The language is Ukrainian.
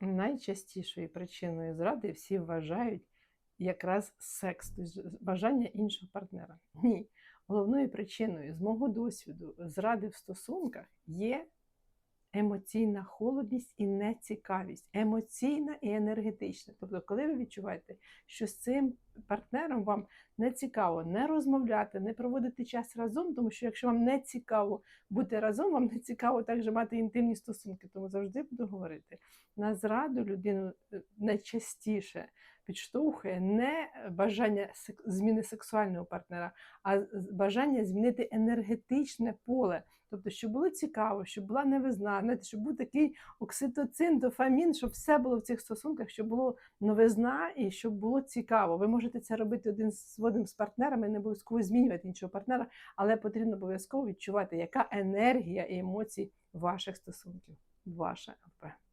Найчастішою причиною зради всі вважають якраз секс, тобто бажання іншого партнера. Ні. Головною причиною, з мого досвіду, зради в стосунках є емоційна холодність і нецікавість, емоційна і енергетична. Тобто, коли ви відчуваєте, що з цим партнером вам не цікаво не розмовляти, не проводити час разом, тому що якщо вам не цікаво бути разом, вам не цікаво також мати інтимні стосунки. Тому завжди буду говорити, на зраду людину е, найчастіше підштовхує не бажання зміни сексуального партнера, а бажання змінити енергетичне поле. Тобто, щоб було цікаво, щоб була новизна, знаєте, щоб був такий окситоцин, дофамін, щоб все було в цих стосунках, щоб було новизна і щоб було цікаво. Ви можете це робити один з одним з партнерами, не обов'язково змінювати іншого партнера, але потрібно обов'язково відчувати, яка енергія і емоції ваших стосунків. Ваша ЛП.